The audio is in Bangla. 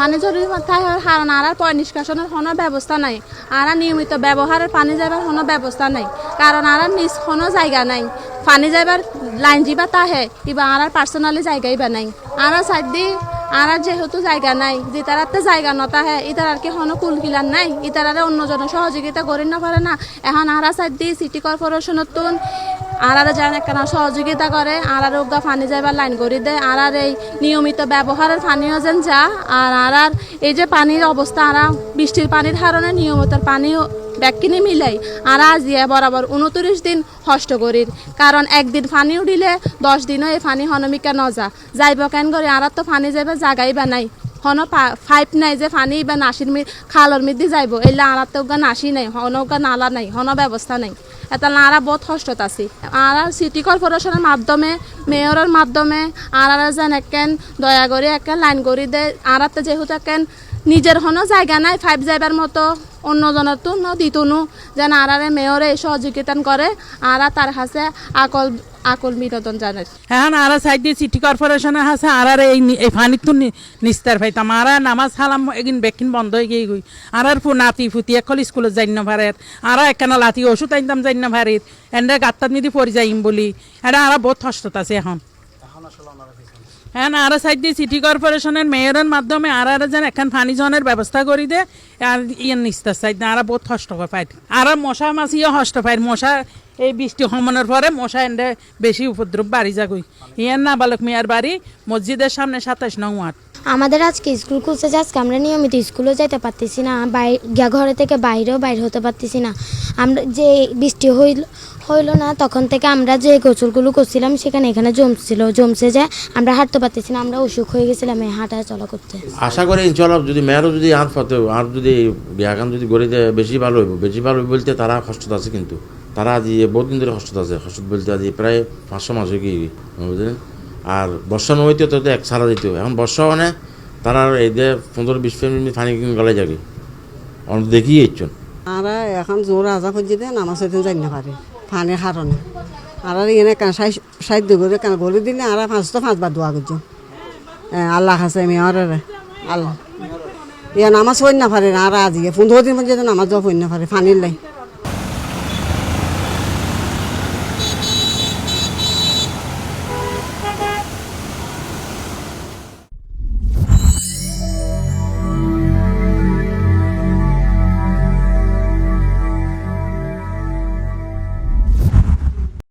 পানি জরুরি মাথায় হারণ আর পয় নিষ্কাশনের কোনো ব্যবস্থা নাই। আর নিয়মিত ব্যবহারের পানি যাবার কোনো ব্যবস্থা নাই। কারণ আর নিজ কোনো জায়গা নাই। পানি যাবার লাইন যাবা তাহে কিবা আর আর পার্সোনালি জায়গাই বা নাই। আর সাইড দি আর যেহেতু জায়গা নাই যে তারাতে জায়গা নতা হে ইতার আর কি কোনো কুল কিলার নাই। ইতারারে অন্যজনের সহযোগিতা করি না পারে না। এখন আর আর সাইড দি সিটি কর্পোরেশনের তুন আর আর যারা কেন? সহযোগিতা করে। আর ওগা ফানি যাইবার লাইন করে দেয়। আর এই নিয়মিত ব্যবহারের পানিও যেন যা আর আর এই যে পানির অবস্থা, আর বৃষ্টির পানির কারণে নিয়মিত পানিও ব্যাগকিনি মিলাই আর আজ ইয়ে বরাবর উনত্রিশ দিন হষ্ট করির। কারণ একদিন পানি উঠিলে দশ দিনও এই পানি হনমিকা নজা যাইব কেন করে? আর তো যাইবে জাগাই বা নাই। হন ফাইপ নাই যে পানি বা নাসির খালর মিদি যাইব। এলে আর তো নাসি নাই, হন নালা নাই, হন ব্যবস্থা নাই। এটা নারা বহুত কষ্টত আছে। আর সিটি কর্পোরেশনের মাধ্যমে মেয়রের মাধ্যমে আর আর যেন একেন দয়া করে একেন লাইন করে দেয় আর তো যেহেতু একেন নিজের হনো জায়গা নাই ফাইভ যাইবার মতো অন্যজনের তো ন দিতনু যেন আর আর মেয়রে সহযোগিতা করে আর তার কাছে আকল আকল বিনোদন জানে। এখন আর সাইড দিয়ে সিটি কর্পোরেশনে আছে আর আর এই এই পানির তো নিস্তার পাইতাম। আর আর নামাজ সালাম এগিন বেকিন বন্ধ হয়ে গিয়ে গই আর আর ফু নাতি ফুতি এখন স্কুলে যাই না পারে আর একখানা লাতি ওষুধ আনতাম যাই না পারে এনে গাত্তার নিদি পরি যাইম বলি। এটা আর বহুত কষ্টত আছে এখন। হ্যাঁ আর সাইড দিয়ে সিটি কর্পোরেশনের মেয়রের মাধ্যমে আর আর যেন এখন ফানি জনের ব্যবস্থা করি দে। আর ইয়ে নিস্তার সাইড আর বহুত কষ্ট পাই আর মশা মাছিও হস্ত পাই মশা, এই বৃষ্টি হমনের পরে মশা এন্ডে বেশি উপদ্রব বাড়ি যাগুই। ইয়ার না বালক মেয়ার বাড়ি। মসজিদের সামনে সাতাশ নং ওয়ার্ড। আমাদের আজকে স্কুল খুলছে আজকে আমরা নিয়মিত স্কুলে যাইতে পারতেছি না, বাই ঘরে থেকে বাইরেও বাইরে হতে পারতেছি না। আমরা যে বৃষ্টি হইল হইল না, তখন থেকে আমরা যে গোসলগুলো করছিলাম সেখানে এখানে জমছিল। জমছে যে আমরা হাঁটতে পারতেছি না, আমরা অসুখ হয়ে গেছিলাম এই হাঁটা চলা করতে। আশা করি ইনশাল্লাহ যদি মেয়রও যদি হাত পাতে, আর যদি বিয়াখান যদি গড়ে দেয় বেশি ভালো হইব, বেশি ভালো বলতে তারা কষ্ট আছে কিন্তু। তারা আজি বহুত দিন ধরে কষ্ট আছে। কষ্ট বলতে আজ প্রায় পাঁচশো মাস হয়ে গিয়ে, বুঝলেন? আর বর্ষা নইতে তো এক সারা দিত এখন বর্ষা মানে তারা এই যে পনেরো বিশ মিনিট পানি গলায় যাবে। অনেক দেখিয়ে ইচ্ছন আর এখন জোর আজা খুঁজি দেন আমার সাথে যাই না পারে পানির কারণে। আর এখানে কেন সাহায্য করে কেন গড়ে দিলে আর পাঁচটা পাঁচবার দোয়া করছ। আল্লাহ কাছে মেয়রের আল্লাহ। ইয়া নামাজ পড়ি না পারে আর আজকে পনেরো দিন পর্যন্ত নামাজ পড়ি পারে পানির লাই।